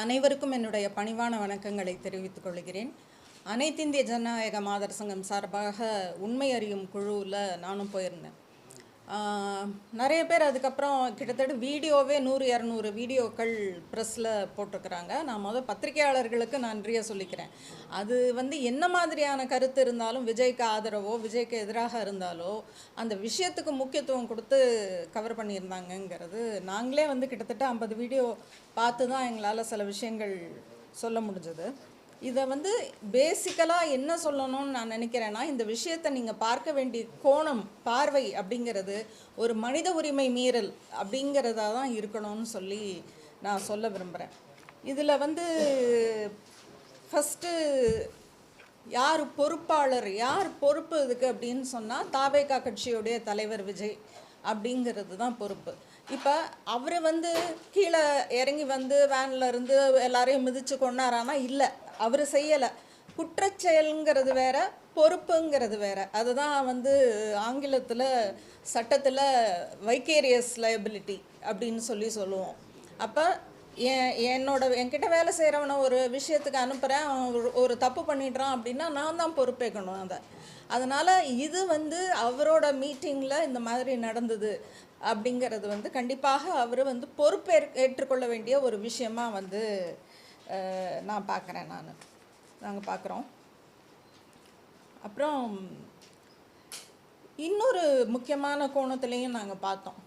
அனைவருக்கும் என்னுடைய பணிவான வணக்கங்களை தெரிவித்துக் கொள்கிறேன். அனைத்திந்திய ஜனநாயக மாதர் சங்கம் சார்பாக உண்மை அறியும் குழுவில் நானும் போயிருந்தேன். நிறைய பேர் அதுக்கப்புறம் கிட்டத்தட்ட வீடியோவே நூறு இரநூறு வீடியோக்கள் ப்ரெஸ்ஸில் போட்டிருக்கிறாங்க. நான் முதல் பத்திரிகையாளர்களுக்கு நன்றியை சொல்லிக்கிறேன். அது வந்து என்ன மாதிரியான கருத்து இருந்தாலும் விஜய்க்கு ஆதரவோ விஜய்க்கு எதிராக இருந்தாலோ அந்த விஷயத்துக்கு முக்கியத்துவம் கொடுத்து கவர் பண்ணியிருந்தாங்கங்கிறது நாங்களே வந்து கிட்டத்தட்ட ஐம்பது வீடியோ பார்த்து தான் எங்களால் சில விஷயங்கள் சொல்ல முடிஞ்சது. இதை வந்து பேசிக்கலாக என்ன சொல்லணும்னு நான் நினைக்கிறேன்னா இந்த விஷயத்தை நீங்கள் பார்க்க வேண்டிய கோணம் பார்வை அப்படிங்கிறது ஒரு மனித உரிமை மீறல் அப்படிங்கிறதா தான் இருக்கணும்னு சொல்லி நான் சொல்ல விரும்புகிறேன் இதில் வந்து ஃபஸ்ட்டு யார் பொறுப்பாளர் யார் பொறுப்பு இதுக்கு அப்படின்னு சொன்னால் தாவேகா கட்சியுடைய தலைவர் விஜய் அப்படிங்கிறது தான் பொறுப்பு. இப்போ அவர் வந்து கீழே இறங்கி வந்து வேனில் இருந்து எல்லாரையும் மிதித்து கொண்டாரானா? இல்லை. அவர் செய்யலை. குற்றச்செயலுங்கிறது வேற பொறுப்புங்கிறது வேற. அதுதான் வந்து ஆங்கிலத்தில் சட்டத்தில் வைக்கேரியஸ் லயபிலிட்டி அப்படின்னு சொல்லி சொல்லுவோம். அப்போ என் என்னோட என்கிட்ட வேலை செய்கிறவனை ஒரு விஷயத்துக்கு அனுப்புகிறேன் அவன் ஒரு- ஒரு தப்பு பண்ணிடுறான் அப்படின்னா நான் தான் பொறுப்பேற்கணும் அதை. அதனால் இது வந்து அவரோட மீட்டிங்கில் இந்த மாதிரி நடந்தது அப்படிங்கிறது வந்து கண்டிப்பாக அவர் வந்து பொறுப்பேற் ஏற்றுக்கொள்ள வேண்டிய ஒரு விஷயமா வந்து நான் பார்க்குறேன் நான். நாங்கள் பார்க்குறோம். அப்புறம் இன்னொரு முக்கியமான கோணத்துலேயும் நாங்கள் பார்த்தோம்.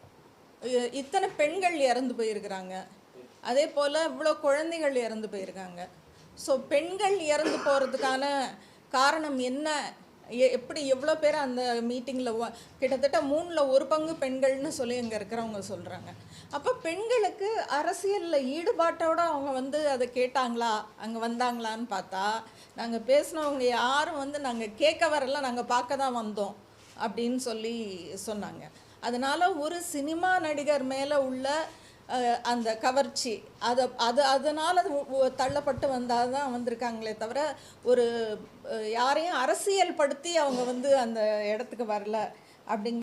இத்தனை பெண்கள் இறந்து போயிருக்கிறாங்க. அதே போல் இவ்வளோ குழந்தைகள் இறந்து போயிருக்காங்க. ஸோ பெண்கள் இறந்து போகிறதுக்கான காரணம் என்ன? எப்படி எவ்வளோ பேர் அந்த மீட்டிங்கில் கிட்டத்தட்ட மூணில் ஒரு பங்கு பெண்கள்னு சொல்லி அங்கே இருக்கிறவங்க சொல்கிறாங்க அப்போ பெண்களுக்கு அரசியலில் ஈடுபாட்டோடு அவங்க வந்து அதை கேட்டாங்களா? அங்கே வந்தாங்களான்னு பார்த்தா நாங்கள் பேசினவங்க யாரும் வந்து நாங்கள் கேட்க வரல நாங்கள் பார்க்க தான் வந்தோம் அப்படின்னு சொல்லி சொன்னாங்க. அதனால் ஒரு சினிமா நடிகர் மேலே உள்ள அந்த கவர்ச்சி. அதை அது அதனால் தள்ளப்பட்டு வந்தால் தான் வந்திருக்காங்களே தவிர ஒரு யாரையும் அரசியல் படுத்தி அவங்க வந்து அந்த இடத்துக்கு வரல அப்படிங்க